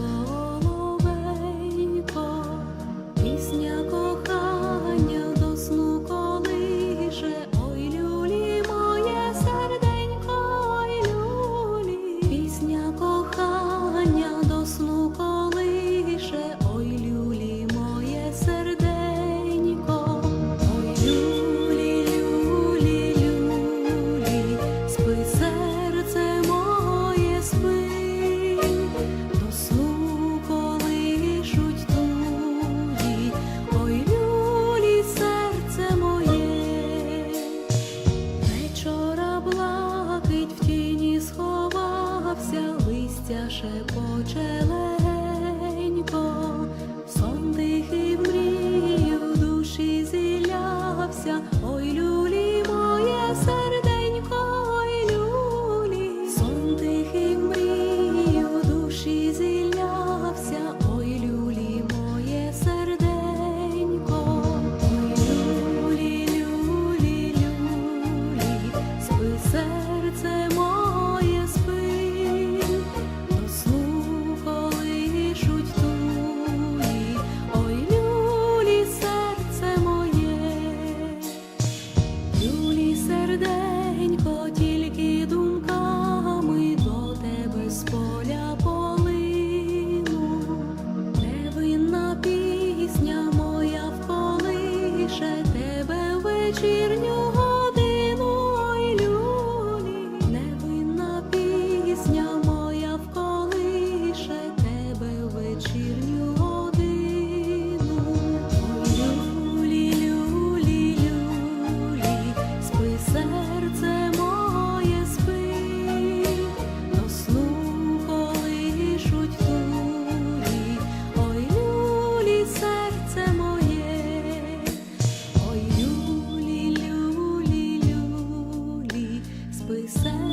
соловейко, пісня. шепоче вечірню годину ой, люлі, невинна пісня моя вколише тебе вечірню. with sad